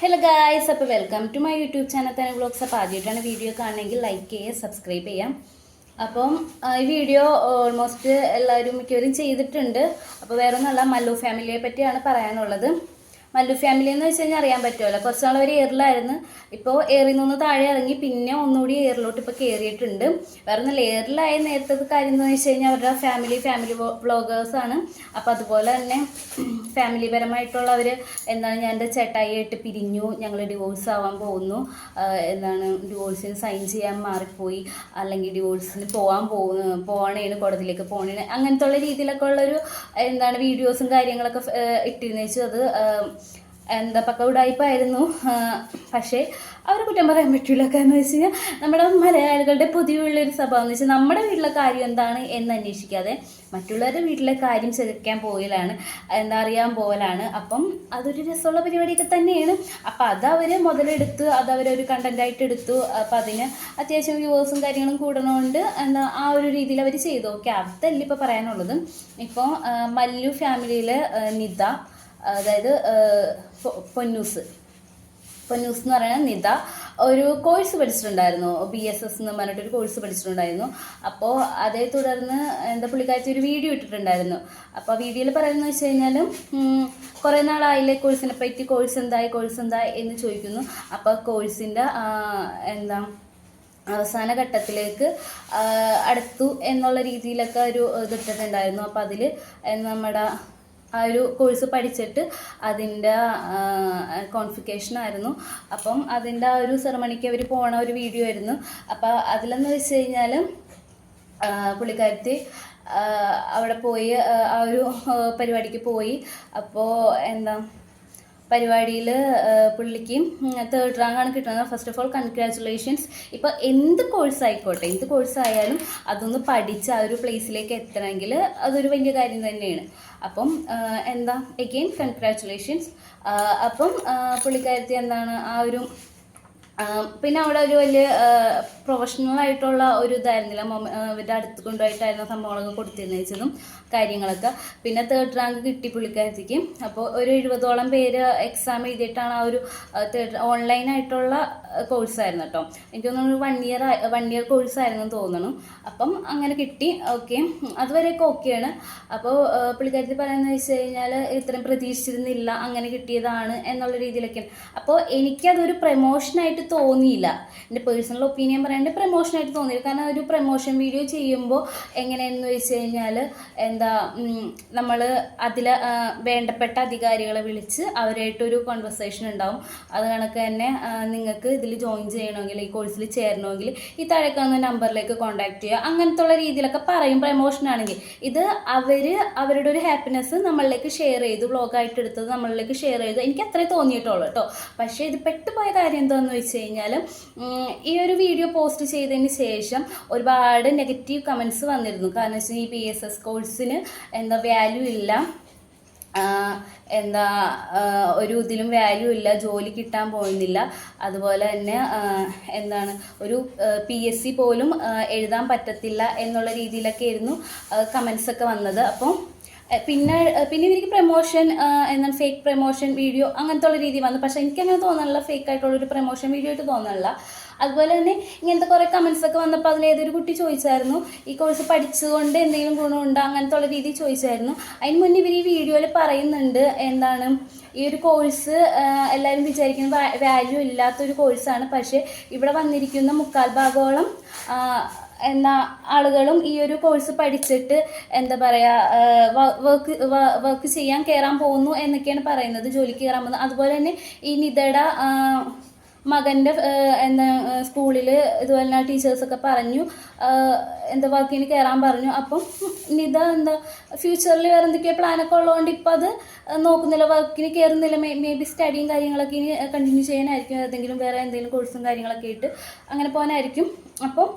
Hello guys അപ്പോൾ welcome to my YouTube channel തന്നെ vlogs അപ്പോൾ ആദ്യമായിട്ടാണ് വീഡിയോ കാണണമെങ്കിൽ ലൈക്ക് ചെയ്യുക സബ്സ്ക്രൈബ് ചെയ്യാം. അപ്പം ഈ വീഡിയോ ഓൾമോസ്റ്റ് എല്ലാവരും മിക്കവരും ചെയ്തിട്ടുണ്ട്. അപ്പോൾ വേറെ ഒന്നല്ല മല്ലു ഫാമിലിയെ പറ്റിയാണ് പറയാനുള്ളത്. മല്ലു ഫാമിലി എന്ന് വെച്ച് കഴിഞ്ഞാൽ അറിയാൻ പറ്റുമല്ലോ കുറച്ച് നാൾ ഒരു എയറിലായിരുന്നു ഇപ്പോൾ എയറിൽ നിന്ന് താഴെ ഇറങ്ങി പിന്നെ ഒന്നുകൂടി എയറിലോട്ട് ഇപ്പോൾ കയറിയിട്ടുണ്ട് വേറെ നല്ല എയറിലായ നേരത്തെ കാര്യം എന്ന് വെച്ച് കഴിഞ്ഞാൽ അവരുടെ ഫാമിലി ഫാമിലി വ്ളോഗേഴ്സാണ് അപ്പോൾ അതുപോലെ തന്നെ ഫാമിലി പരമായിട്ടുള്ളവർ എന്താണ് ഞാൻ എന്റെ ചേട്ടായിയായിട്ട് പിരിഞ്ഞു. ഞങ്ങൾ ഡിവോഴ്സ് ആവാൻ പോകുന്നു. എന്താണ് ഡിവോഴ്സിന് സൈൻ ചെയ്യാൻ മാറിപ്പോയി. അല്ലെങ്കിൽ ഡിവോഴ്സിന് പോകാൻ പോകുന്നു. പോകണേന് കോടതിയിലേക്ക് പോകണേന് അങ്ങനത്തെ ഉള്ള രീതിയിലൊക്കെ ഉള്ളൊരു എന്താണ് വീഡിയോസും കാര്യങ്ങളൊക്കെ ഇട്ടിരുന്നു. വെച്ചു അത് എന്താ പക്ക ഉടായ്പായിരുന്നു പക്ഷേ അവരെ കുറ്റം പറയാൻ പറ്റില്ല കാരണം വെച്ച് കഴിഞ്ഞാൽ നമ്മുടെ മലയാളികളുടെ പൊതുവെയുള്ളൊരു സ്വഭാവം എന്ന് വെച്ചാൽ നമ്മുടെ വീട്ടിലെ കാര്യം എന്താണ് എന്ന് അന്വേഷിക്കാതെ മറ്റുള്ളവരുടെ വീട്ടിലെ കാര്യം ചെറുക്കാൻ പോകലാണ് എന്താ അറിയാൻ പോകലാണ് അപ്പം അതൊരു രസമുള്ള പരിപാടിയൊക്കെ തന്നെയാണ്. അപ്പം അതവർ മുതലെടുത്ത് അതവരൊരു കണ്ടന്റായിട്ട് എടുത്തു. അപ്പം അതിന് അത്യാവശ്യം വ്യൂവേഴ്സും കാര്യങ്ങളും കൂടണോണ്ട് എന്താ ആ ഒരു രീതിയിൽ അവർ ചെയ്തു. ഓക്കെ അതല്ല ഇപ്പോൾ പറയാനുള്ളത്. ഇപ്പോൾ മല്ലു ഫാമിലിയിലെ നിത അതായത് പൊന്നൂസ്. പൊന്നൂസ് എന്ന് പറയുന്ന നിത ഒരു കോഴ്സ് പഠിച്ചിട്ടുണ്ടായിരുന്നു. ബി എസ് എസ് എന്ന് പറഞ്ഞിട്ടൊരു കോഴ്സ് പഠിച്ചിട്ടുണ്ടായിരുന്നു. അപ്പോൾ അതേ തുടർന്ന് എന്താ പുള്ളിക്കാരത്തി ഒരു വീഡിയോ ഇട്ടിട്ടുണ്ടായിരുന്നു. അപ്പോൾ ആ വീഡിയോയിൽ പറയുന്നത് വെച്ച് കഴിഞ്ഞാൽ കുറേ നാളായില്ലേ കോഴ്സിനെ പറ്റി കോഴ്സ് എന്തായി കോഴ്സ് എന്തായി എന്ന് ചോദിക്കുന്നു. അപ്പോൾ കോഴ്സിന്റെ എന്താ അവസാന ഘട്ടത്തിലേക്ക് അടുത്തു എന്നുള്ള രീതിയിലൊക്കെ ഒരു ഇതിട്ടിട്ടുണ്ടായിരുന്നു അപ്പോൾ അതിൽ നമ്മുടെ ആ ഒരു കോഴ്സ് പഠിച്ചിട്ട് അതിന്റെ കോൺഫിക്കേഷൻ ആയിരുന്നു. അപ്പം അതിന്റെ ആ ഒരു സെറമണിക്ക് അവർ പോണ ഒരു വീഡിയോ ആയിരുന്നു. അപ്പോൾ അതിലെന്ന് വെച്ച് കഴിഞ്ഞാൽ പുള്ളിക്കാരത്തി അവിടെ പോയി ആ ഒരു പരിപാടിക്ക് പോയി. അപ്പോൾ എന്താ പരിപാടിയിൽ പുള്ളിക്ക് തേർഡ് റാങ്ക് ആണ് കിട്ടുന്നത്. ഫസ്റ്റ് ഓഫ് ഓൾ കൺഗ്രാറ്റുലേഷൻസ് ഇപ്പോൾ എന്ത് കോഴ്സ് ആയിക്കോട്ടെ എന്ത് കോഴ്സ് ആയാലും അതൊന്ന് പഠിച്ച് ആ ഒരു പ്ലേസിലേക്ക് എത്തണമെങ്കിൽ അതൊരു വലിയ കാര്യം തന്നെയാണ്. അപ്പം എന്താ? എഗെയിൻ കൺഗ്രാറ്റുലേഷൻസ് അപ്പം പുള്ളിക്കാരത്തി എന്താണ് ആ ഒരു പിന്നെ അവിടെ ഒരു വലിയ പ്രൊഫഷണൽ ആയിട്ടുള്ള ഒരു ഇതായിരുന്നില്ല. മൊമ ഇവരുടെ അടുത്ത് കൊണ്ടുപോയിട്ടായിരുന്നു സംഭവങ്ങളൊക്കെ കൊടുത്തിരുന്നതും കാര്യങ്ങളൊക്കെ. പിന്നെ തേർഡ് റാങ്ക് കിട്ടി പുള്ളിക്കാരത്തേക്ക് അപ്പോൾ ഒരു എഴുപതോളം പേര് എക്സാം എഴുതിയിട്ടാണ് ആ ഒരു തേർഡ് ഓൺലൈൻ ആയിട്ടുള്ള കോഴ്സായിരുന്നു കേട്ടോ. എനിക്ക് തോന്നുന്നു വൺ ഇയർ വൺ ഇയർ കോഴ്സായിരുന്നു തോന്നുന്നു അപ്പം അങ്ങനെ കിട്ടി. ഓക്കെ അതുവരെയൊക്കെ ഓക്കെയാണ് അപ്പോൾ പുള്ളിക്കാരത്തിൽ പറയുന്നത് വെച്ച് കഴിഞ്ഞാൽ ഇത്രയും പ്രതീക്ഷിച്ചിരുന്നില്ല അങ്ങനെ കിട്ടിയതാണ് എന്നുള്ള രീതിയിലൊക്കെയാണ്. അപ്പോൾ എനിക്കതൊരു പ്രമോഷനായിട്ട് തോന്നിയില്ല. എന്റെ പേഴ്സണൽ ഒപ്പീനിയൻ പറയാണ്ട് പ്രമോഷനായിട്ട് തോന്നിയില്ല. കാരണം ഒരു പ്രമോഷൻ വീഡിയോ ചെയ്യുമ്പോൾ എങ്ങനെയെന്ന് വെച്ച് കഴിഞ്ഞാൽ എന്താ നമ്മൾ അതിൽ വേണ്ടപ്പെട്ട അധികാരികളെ വിളിച്ച് അവരായിട്ടൊരു കോൺവെർസേഷൻ ഉണ്ടാവും. അത് കണക്ക് തന്നെ നിങ്ങൾക്ക് ഇതിൽ ജോയിൻ ചെയ്യണമെങ്കിൽ ഈ കോഴ്സിൽ ചേരണമെങ്കിൽ ഈ താഴേക്കാവുന്ന നമ്പറിലേക്ക് കോൺടാക്ട് ചെയ്യുക. അങ്ങനത്തെ ഉള്ള രീതിയിലൊക്കെ പറയും പ്രമോഷൻ ആണെങ്കിൽ. ഇത് അവർ അവരുടെ ഒരു ഹാപ്പിനെസ് നമ്മളിലേക്ക് ഷെയർ ചെയ്ത് ബ്ലോഗായിട്ട് എടുത്തത് നമ്മളിലേക്ക് ഷെയർ ചെയ്ത് എനിക്ക് അത്രേ തോന്നിയിട്ടുള്ളൂ കേട്ടോ പക്ഷേ ഇത് പെട്ടുപോയ കാര്യം എന്താണെന്ന് വെച്ച് കഴിഞ്ഞാൽ ഈ ഒരു വീഡിയോ പോസ്റ്റ് ചെയ്തതിന് ശേഷം ഒരുപാട് നെഗറ്റീവ് കമൻസ് വന്നിരുന്നു. കാരണം വെച്ചാൽ ഈ പി എസ് എസ് കോഴ്സിന് എന്താ വാല്യൂ ഇല്ല. എന്താ ഒരു ഇതിലും വാല്യൂ ഇല്ല. ജോലി കിട്ടാൻ പോകുന്നില്ല. അതുപോലെ തന്നെ എന്താണ് ഒരു പി എസ് സി പോലും എഴുതാൻ പറ്റത്തില്ല എന്നുള്ള രീതിയിലൊക്കെ ആയിരുന്നു കമൻസൊക്കെ വന്നത്. അപ്പം എഹ് പിന്നെ പിന്നെ എനിക്ക് പ്രൊമോഷൻ എന്താണ് ഫേക്ക് പ്രൊമോഷൻ വീഡിയോ അങ്ങനത്തെ ഉള്ള രീതി വന്നു. പക്ഷേ എനിക്കങ്ങനെ തോന്നണില്ല ഫേക്ക് ആയിട്ടുള്ള ഒരു പ്രൊമോഷൻ വീഡിയോ ആയിട്ട് തോന്നണില്ല. അതുപോലെ തന്നെ ഇങ്ങനത്തെ കുറേ കമൻസ് ഒക്കെ വന്നപ്പോൾ അതിൽ ഏതൊരു കുട്ടി ചോദിച്ചായിരുന്നു ഈ കോഴ്സ് പഠിച്ചുകൊണ്ട് എന്തെങ്കിലും ഗുണമുണ്ടോ? അങ്ങനത്തെ ഉള്ള രീതി ചോദിച്ചായിരുന്നു. അതിന് മുന്നേ ഇവർ ഈ വീഡിയോയിൽ പറയുന്നുണ്ട് എന്താണ് ഈ ഒരു കോഴ്സ് എല്ലാവരും വിചാരിക്കുന്ന വാല്യൂ ഇല്ലാത്തൊരു കോഴ്സാണ് പക്ഷേ ഇവിടെ വന്നിരിക്കുന്ന മുക്കാൽ ഭാഗോളം എന്നാ ആളുകളും ഈ ഒരു കോഴ്സ് പഠിച്ചിട്ട് എന്താ പറയുക വർക്ക് വർക്ക് ചെയ്യാൻ കയറാൻ പോകുന്നു എന്നൊക്കെയാണ് പറയുന്നത് ജോലിക്ക് കയറാൻ പോകുന്നത്. അതുപോലെ തന്നെ ഈ നിതയുടെ മകന്റെ എന്താ സ്കൂളിൽ ഇതുപോലെ തന്നെ ടീച്ചേഴ്സൊക്കെ പറഞ്ഞു എന്താ വർക്കിന് കയറാൻ പറഞ്ഞു. അപ്പം നിത എന്താ ഫ്യൂച്ചറിൽ വേറെ എന്തൊക്കെയോ പ്ലാനൊക്കെ ഉള്ളതുകൊണ്ട് ഇപ്പം അത് നോക്കുന്നില്ല. വർക്കിന് കയറുന്നില്ല മേ മേ ബി സ്റ്റഡിയും കാര്യങ്ങളൊക്കെ ഇനി കണ്ടിന്യൂ ചെയ്യാനായിരിക്കും. ഏതെങ്കിലും വേറെ എന്തെങ്കിലും കോഴ്സും കാര്യങ്ങളൊക്കെ ഇട്ട് അങ്ങനെ പോകാനായിരിക്കും. അപ്പം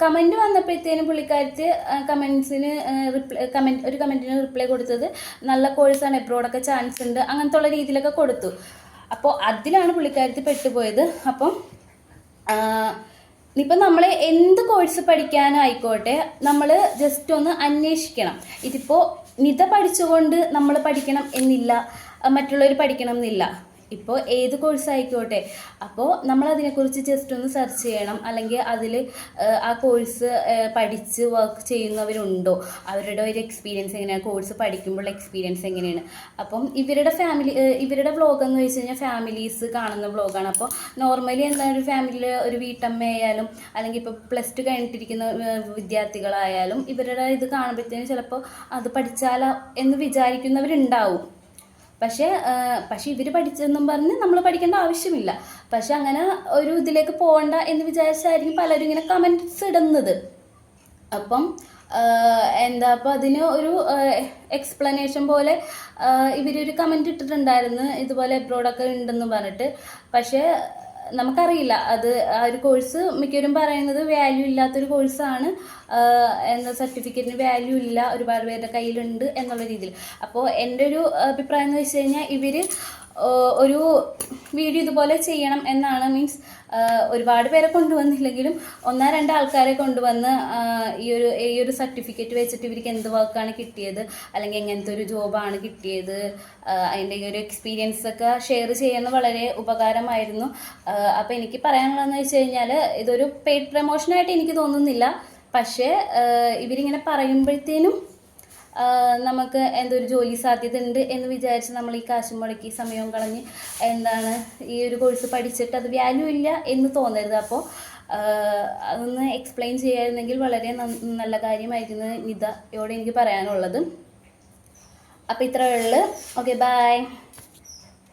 കമന്റ് വന്നപ്പോഴത്തേനും പുള്ളിക്കാരത്ത് കമൻസിന് റിപ്ലൈ കമന്റ് ഒരു കമന്റിന് റിപ്ലൈ കൊടുത്തത് നല്ല കോഴ്സാണ് എബ്രോഡൊക്കെ ചാൻസ് ഉണ്ട് അങ്ങനത്തെ ഉള്ള രീതിയിലൊക്കെ കൊടുത്തു. അപ്പോൾ അതിലാണ് പുള്ളിക്കാരത്തി പെട്ടുപോയത്. അപ്പം ഇപ്പം നമ്മൾ എന്ത് കോഴ്സ് പഠിക്കാനായിക്കോട്ടെ നമ്മൾ ജസ്റ്റ് ഒന്ന് അന്വേഷിക്കണം. ഇതിപ്പോൾ നിത പഠിച്ചുകൊണ്ട് നമ്മൾ പഠിക്കണം എന്നില്ല മറ്റുള്ളവർ പഠിക്കണം എന്നില്ല. ഇപ്പോൾ ഏത് കോഴ്സ് ആയിക്കോട്ടെ. അപ്പോൾ നമ്മൾ അതിനെക്കുറിച്ച് ജസ്റ്റ് ഒന്ന് സെർച്ച് ചെയ്യണം. അല്ലെങ്കിൽ അതിൽ ആ കോഴ്സ് പഠിച്ച് വർക്ക് ചെയ്യുന്നവരുണ്ടോ? അവരുടെ ഒരു എക്സ്പീരിയൻസ് എങ്ങനെയാണ് കോഴ്സ് പഠിക്കുമ്പോൾ എക്സ്പീരിയൻസ് എങ്ങനെയാണ്? അപ്പം ഇവരുടെ ഫാമിലി ഇവരുടെ വ്ളോഗ് എന്ന് വെച്ച് കഴിഞ്ഞാൽ ഫാമിലീസ് കാണുന്ന വ്ളോഗാണ് അപ്പോൾ നോർമലി എന്താണ് ഒരു ഫാമിലിയിൽ ഒരു വീട്ടമ്മയായാലും അല്ലെങ്കിൽ ഇപ്പോൾ പ്ലസ് ടു കഴിഞ്ഞിട്ടിരിക്കുന്ന വിദ്യാർത്ഥികളായാലും ഇവരുടെ ഇത് കാണുമ്പോഴത്തേനും ചിലപ്പോൾ അത് പഠിച്ചാലോ എന്ന് വിചാരിക്കുന്നവരുണ്ടാവും. പക്ഷേ പക്ഷേ ഇവർ പഠിച്ചെന്നും പറഞ്ഞ് നമ്മൾ പഠിക്കേണ്ട ആവശ്യമില്ല. പക്ഷെ അങ്ങനെ ഒരു ഇതിലേക്ക് പോകണ്ട എന്ന് വിചാരിച്ചായിരിക്കും പലരും ഇങ്ങനെ കമന്റ്സ് ഇടുന്നത്. അപ്പം എന്താ അപ്പോൾ അതിന് ഒരു എക്സ്പ്ലനേഷൻ പോലെ ഇവരൊരു കമന്റ് ഇട്ടിട്ടുണ്ടായിരുന്നു. ഇതുപോലെ എബ്രോഡൊക്കെ ഉണ്ടെന്ന് പറഞ്ഞിട്ട്. പക്ഷേ നമുക്കറിയില്ല. അത് ആ ഒരു കോഴ്സ് മിക്കവരും പറയുന്നത് വാല്യൂ ഇല്ലാത്തൊരു കോഴ്സാണ് എന്ന സർട്ടിഫിക്കറ്റിന് വാല്യൂ ഇല്ല. ഒരുപാട് പേരുടെ കയ്യിലുണ്ട് എന്നുള്ള രീതിയിൽ. അപ്പോൾ എന്റെ ഒരു അഭിപ്രായം എന്ന് വെച്ച് കഴിഞ്ഞാൽ ഇവർ ഒരു വീഡിയോ ഇതുപോലെ ചെയ്യണം എന്നാണ് മീൻസ് ഒരുപാട് പേരെ കൊണ്ടുവന്നില്ലെങ്കിലും ഒന്നോ രണ്ടോ ആൾക്കാരെ കൊണ്ടുവന്ന് ഈ ഒരു ഈ ഒരു സർട്ടിഫിക്കറ്റ് വെച്ചിട്ട് ഇവർക്ക് എന്ത് വർക്കാണ് കിട്ടിയത് അല്ലെങ്കിൽ എങ്ങനത്തെ ഒരു ജോബാണ് കിട്ടിയത് അതിന്റെ ഈ ഒരു എക്സ്പീരിയൻസ് ഒക്കെ ഷെയർ ചെയ്യുന്നത് വളരെ ഉപകാരമായിരുന്നു. അപ്പോൾ എനിക്ക് പറയാനുള്ളതെന്ന് വെച്ച് കഴിഞ്ഞാൽ ഇതൊരു പെയ്ഡ് പ്രമോഷനായിട്ട് എനിക്ക് തോന്നുന്നില്ല. പക്ഷേ ഇവരിങ്ങനെ പറയുമ്പോഴത്തേനും നമുക്ക് എന്തൊരു ജോലി സാധ്യത ഉണ്ട് എന്ന് വിചാരിച്ച് നമ്മൾ ഈ കാശ് മുടക്കി സമയവും കളഞ്ഞ് എന്താണ് ഈ ഒരു കോഴ്സ് പഠിച്ചിട്ട് അത് വാല്യൂ ഇല്ല എന്ന് തോന്നരുത്. അപ്പോൾ അതൊന്ന് എക്സ്പ്ലെയിൻ ചെയ്യായിരുന്നെങ്കിൽ വളരെ നല്ല കാര്യമായിരുന്നു നിതയോട് എനിക്ക് പറയാനുള്ളത്. അപ്പോൾ ഇത്രയേ ഉള്ളൂ. Okay bye